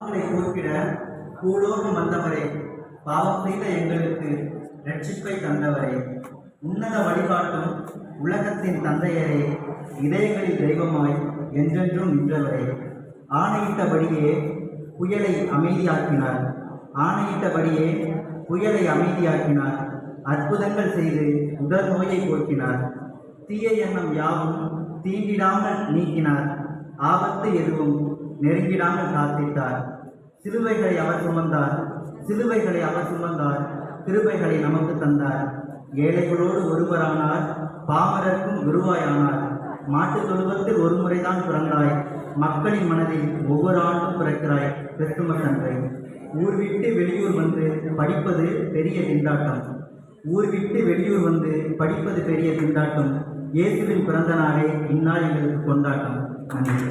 பாவங்களை போக்கிட பூலோகம் வந்தவரே பாவம் செய்த எங்களுக்கு ரட்சிப்பை தந்தவரே. உன்னத வழிகாட்டும் உலகத்தின் தந்தையரே இதயங்களில் தெய்வமாய் என்றென்றும் நின்றவரே. ஆணையிட்டபடியே புயலை அமைதியாக்கினார். ஆணையிட்டபடியே புயலை அமைதியாக்கினார். அற்புதங்கள் செய்து உடல் நோயை போக்கினார். தீய எண்ணம் யாவும் தீண்டிடாமல் நீக்கினார். ஆபத்து எதுவும் நெருங்கிடாமல் காத்திட்டார். சிலுவைகளை அவர் சுமந்தார். சிலுவைகளை அவர் சுமந்தார். கிருபைகளை நமக்கு தந்தார். ஏழைகளோடு ஒருவரானார். பாமரர்க்கும் குருவாயானார் மாட்டுத் தொழுவத்தில் ஒரு முறைதான் பிறந்தாய் மக்களின் மனதில் ஒவ்வொரு ஆண்டும் பிறக்கிறாய் கிறிஸ்துமஸ் அன்றை ஊர் விட்டு வெளியூர் வந்து படிப்பது பெரிய திண்டாட்டம். ஊர் விட்டு வெளியூர் வந்து படிப்பது பெரிய திண்டாட்டம். இயேசுவின் பிறந்த நாளே இந்நாள் எங்களுக்கு கொண்டாட்டம். நன்றி.